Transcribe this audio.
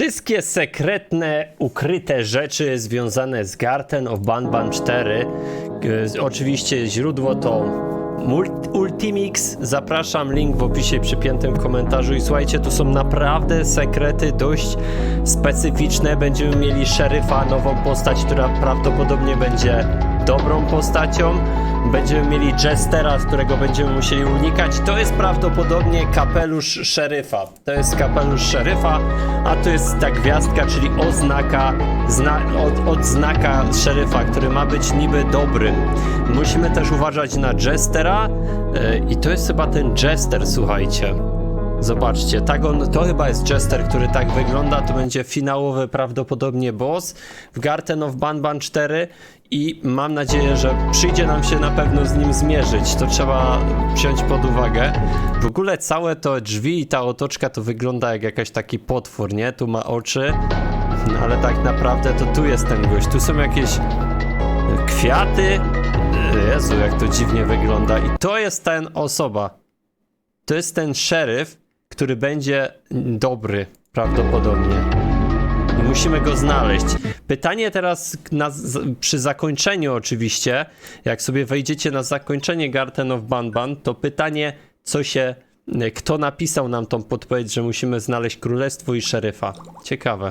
Wszystkie sekretne, ukryte rzeczy związane z Garten of Banban 4. e, Oczywiście źródło to Ultimix. Zapraszam, link w opisie przy piętym komentarzu. I słuchajcie, tu są naprawdę sekrety dość specyficzne. Będziemy mieli szeryfa, nową postać, która prawdopodobnie będzie dobrą postacią. Będziemy mieli Jestera, którego będziemy musieli unikać. To jest prawdopodobnie kapelusz szeryfa. To jest kapelusz szeryfa, a to jest ta gwiazdka, czyli oznaka, zna, od, odznaka szeryfa, który ma być niby dobry. Musimy też uważać na Jestera yy, i to jest chyba ten Jester, słuchajcie. Zobaczcie, tak on, to chyba jest Jester, który tak wygląda. To będzie finałowy prawdopodobnie boss w Garten of Banban 4 i mam nadzieję, że przyjdzie nam się na pewno z nim zmierzyć. To trzeba wziąć pod uwagę. W ogóle całe to drzwi i ta otoczka to wygląda jak jakiś taki potwór, nie? Tu ma oczy, no ale tak naprawdę to tu jest ten gość. Tu są jakieś kwiaty. Jezu, jak to dziwnie wygląda. I to jest ten osoba. To jest ten szeryf, który będzie dobry prawdopodobnie. I musimy go znaleźć. Pytanie teraz na, przy zakończeniu oczywiście, jak sobie wejdziecie na zakończenie Garten of Banban, to pytanie, co się, kto napisał nam tą podpowiedź, że musimy znaleźć królestwo i szeryfa. Ciekawe.